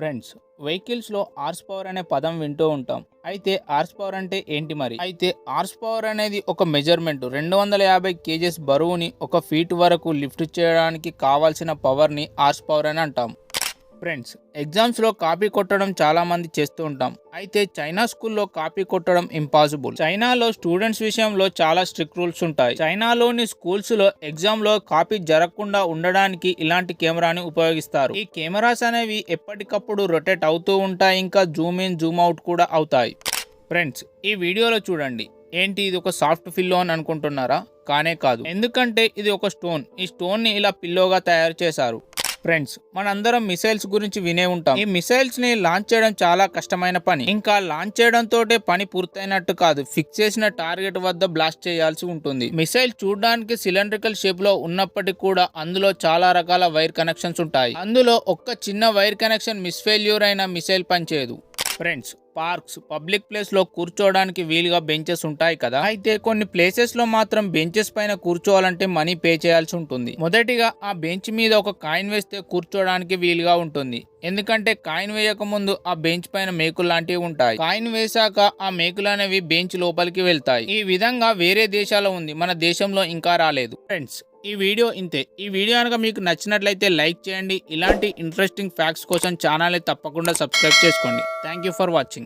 Friends వెహికల్స్లో horse power అనే పదం వింటూ ఉంటాం. అయితే హార్స్ పవర్ అంటే ఏంటి మరి? అయితే హార్స్ పవర్ అనేది ఒక మెజర్మెంట్ రెండు వందల యాభై కేజెస్ బరువుని ఒక ఫీట్ వరకు లిఫ్ట్ చేయడానికి కావాల్సిన పవర్ని హార్స్ పవర్ అని అంటాం. ఫ్రెండ్స్ ఎగ్జామ్స్లో కాపీ కొట్టడం చాలామంది చేస్తూ ఉంటాం. అయితే చైనా స్కూల్లో కాపీ కొట్టడం ఇంపాసిబుల్. చైనాలో స్టూడెంట్స్ విషయంలో చాలా స్ట్రిక్ట్ రూల్స్ ఉంటాయి. చైనాలోని స్కూల్స్లో ఎగ్జామ్లో కాపీ జరగకుండా ఉండడానికి ఇలాంటి కెమెరాని ఉపయోగిస్తారు. ఈ కెమెరాస్ అనేవి ఎప్పటికప్పుడు రొటేట్ అవుతూ ఉంటాయి ఇంకా జూమ్ ఇన్ జూమ్ అవుట్ కూడా అవుతాయి. ఫ్రెండ్స్ ఈ వీడియోలో చూడండి. ఏంటి ఇది ఒక సాఫ్ట్ ఫిల్లో అని అనుకుంటున్నారా? కానే కాదు. ఎందుకంటే ఇది ఒక స్టోన్. ఈ స్టోన్ని ఇలా పిల్లోగా తయారు చేశారు. ఫ్రెండ్స్ మనందరం మిసైల్స్ గురించి వినే ఉంటాం. ఈ మిసైల్స్ని లాంచ్ చేయడం చాలా కష్టమైన పని. ఇంకా లాంచ్ చేయడం తోటే పని పూర్తయినట్టు కాదు. ఫిక్స్ చేసిన టార్గెట్ వద్ద బ్లాస్ట్ చేయాల్సి ఉంటుంది. మిసైల్ చూడడానికి సిలిండ్రికల్ షేప్లో ఉన్నప్పటికీ కూడా అందులో చాలా రకాల వైర్ కనెక్షన్స్ ఉంటాయి. అందులో ఒక్క చిన్న వైర్ కనెక్షన్ మిస్ఫెయిల్యూర్ అయిన మిసైల్ పనిచేయదు. ఫ్రెండ్స్ పార్క్స్ పబ్లిక్ ప్లేస్లో కూర్చోవడానికి వీలుగా బెంచెస్ ఉంటాయి కదా. అయితే కొన్ని ప్లేసెస్లో మాత్రం బెంచెస్ పైన కూర్చోవాలంటే మనీ పే చేయాల్సి ఉంటుంది. మొదటిగా ఆ బెంచ్ మీద ఒక కాయిన్ వేస్తే కూర్చోవడానికి వీలుగా ఉంటుంది. ఎందుకంటే కాయిన్ వేయక ముందు ఆ బెంచ్ పైన మేకులు లాంటివి ఉంటాయి. కాయిన్ వేశాక ఆ మేకులు అనేవి బెంచ్ లోపలికి వెళ్తాయి. ఈ విధంగా వేరే దేశాల్లో ఉంది. మన దేశంలో ఇంకా రాలేదు. ఫ్రెండ్స్ ఈ వీడియో ఇంతే. ఈ వీడియో కనుక మీకు నచ్చినట్లయితే లైక్ చేయండి. ఇలాంటి ఇంట్రెస్టింగ్ ఫ్యాక్ట్స్ కోసం ఛానల్ని తప్పకుండా సబ్స్క్రైబ్ చేసుకోండి. Thank you for watching.